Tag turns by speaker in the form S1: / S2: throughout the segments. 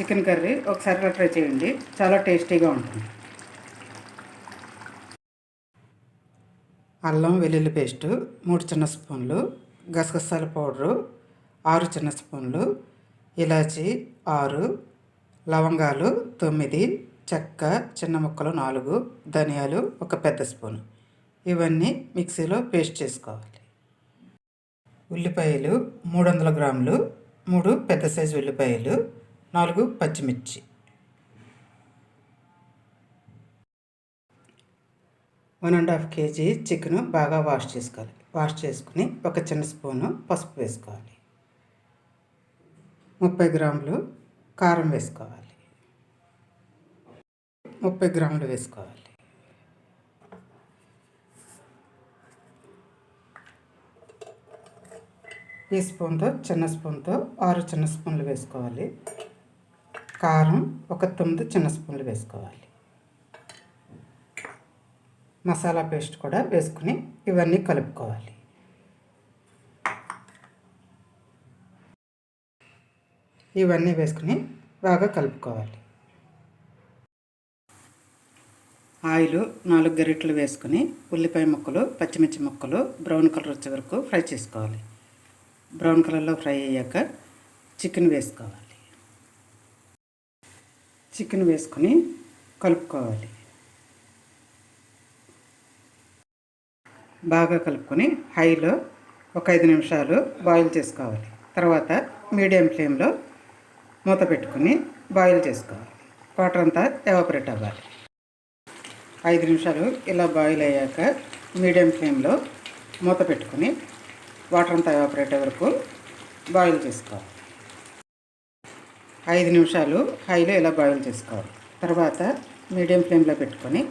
S1: Chicken curry ఒకసారి ఇలా try చేయండి. చాలా టేస్టీగా ఉంటుంది. అల్లం వెల్లుల్లి పేస్టు మూడు చిన్న స్పూన్లు గసగసాల పౌడరు ఆరు చిన్న స్పూన్లు ఇలాచి ఆరు లవంగాలు తొమ్మిది చెక్క చిన్న ముక్కలు నాలుగు ధనియాలు ఒక పెద్ద స్పూను. ఇవన్నీ మిక్సీలో పేస్ట్ చేసుకోవాలి. ఉల్లిపాయలు మూడు వందల గ్రాములు మూడు పెద్ద సైజు ఉల్లిపాయలు నాలుగు పచ్చిమిర్చి. One and half KG chicken బాగా వాష్ చేసుకోవాలి. వాష్ చేసుకుని ఒక చిన్న స్పూను పసుపు వేసుకోవాలి. ముప్పై గ్రాములు కారం వేసుకోవాలి. ముప్పై గ్రాములు వేసుకోవాలి. ఈ స్పూన్తో చిన్న స్పూన్తో ఆరు చిన్న స్పూన్లు వేసుకోవాలి. కారం ఒక తొమ్మిది చిన్న స్పూన్లు వేసుకోవాలి. మసాలా పేస్ట్ కూడా వేసుకుని ఇవన్నీ కలుపుకోవాలి. ఇవన్నీ వేసుకుని బాగా కలుపుకోవాలి. ఆయిల్ నాలుగు గరిటలు వేసుకుని ఉల్లిపాయ ముక్కలు పచ్చిమిర్చి ముక్కలు బ్రౌన్ కలర్ వచ్చే వరకు ఫ్రై చేసుకోవాలి. బ్రౌన్ కలర్లో ఫ్రై అయ్యాక చికెన్ వేసుకోవాలి. చికెన్ వేసుకొని కలుపుకోవాలి. బాగా కలుపుకొని హైలో ఒక ఐదు నిమిషాలు బాయిల్ చేసుకోవాలి. తర్వాత మీడియం ఫ్లేమ్లో మూత పెట్టుకుని బాయిల్ చేసుకోవాలి. వాటర్ అంతా ఎవాపరేట్ అవ్వాలి. ఐదు నిమిషాలు ఇలా బాయిల్ అయ్యాక మీడియం ఫ్లేమ్లో మూత పెట్టుకుని వాటర్ అంతా ఎవాపరేట్ వరకు బాయిల్ చేసుకోవాలి. ఐదు నిమిషాలు హైలో ఇలా బాయిల్ చేసుకోవాలి. తర్వాత మీడియం ఫ్లేమ్లో పెట్టుకొని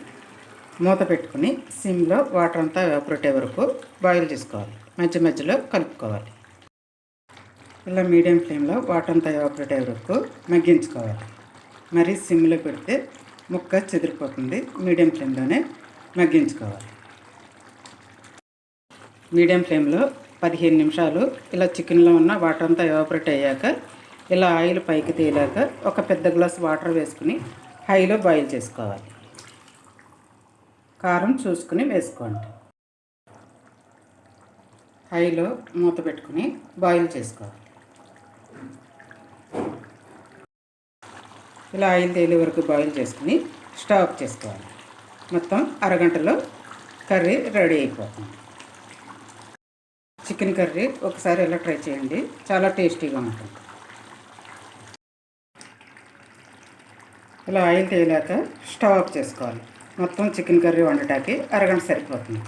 S1: మూత పెట్టుకుని సిమ్లో వాటర్ అంతా ఎవాపరేట్ వరకు బాయిల్ చేసుకోవాలి. మధ్య మధ్యలో కలుపుకోవాలి. ఇలా మీడియం ఫ్లేమ్లో వాటర్ అంతా ఎవాపరేట్ అయ్యే వరకు మగ్గించుకోవాలి. మరి సిమ్లో పెడితే ముక్క చెదిరిపోతుంది. మీడియం ఫ్లేమ్లోనే మగ్గించుకోవాలి. మీడియం ఫ్లేమ్లో పదిహేను నిమిషాలు ఇలా చికెన్లో ఉన్న వాటర్ అంతా ఎవాపరేట్ అయ్యాక ఇలా ఆయిల్ పైకి తేలాక ఒక పెద్ద గ్లాస్ వాటర్ వేసుకుని హైలో బాయిల్ చేసుకోవాలి. కారం చూసుకుని వేసుకోండి. హైలో మూత పెట్టుకుని బాయిల్ చేసుకోవాలి. ఇలా ఆయిల్ తేలే వరకు బాయిల్ చేసుకుని స్టవ్ ఆఫ్ చేసుకోవాలి. మొత్తం అరగంటలో కర్రీ రెడీ అయిపోతుంది. చికెన్ కర్రీ ఒకసారి ఇలా ట్రై చేయండి. చాలా టేస్టీగా ఉంటుంది. ఇలా ఆయిల్ తేలాక స్టవ్ ఆఫ్ చేసుకోవాలి. మొత్తం చికెన్ కర్రీ వండటానికి అరగంట సరిపోతుంది.